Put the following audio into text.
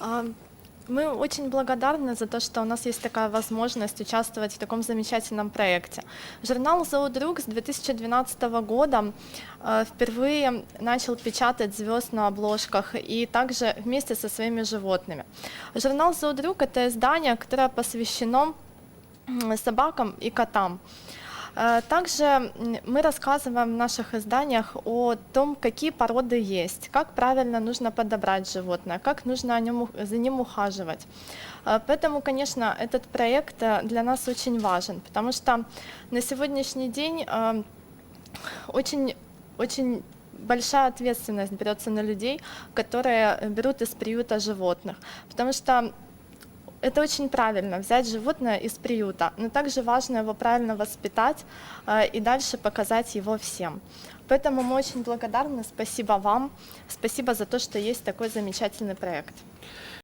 А, Мы очень благодарны за то, что у нас есть такая возможность участвовать в таком замечательном проекте. Журнал «Зоодруг» с 2012 года э, впервые начал печатать звезд на обложках и также вместе со своими животными. Журнал «Зоодруг» — это издание, которое посвящено собакам и котам. Э, Также мы рассказываем в наших изданиях о том, какие породы есть, как правильно нужно подобрать животное, как нужно о нем, за ним ухаживать. Э, Поэтому, конечно, этот проект э, для нас очень важен, потому что на сегодняшний день очень, очень большая ответственность берется на людей, которые берут из приюта животных, потому что это очень правильно взять животное из приюта, но также важно его правильно воспитать э, и дальше показать его всем. Поэтому мы очень благодарны, спасибо вам, спасибо за то, что есть такой замечательный проект.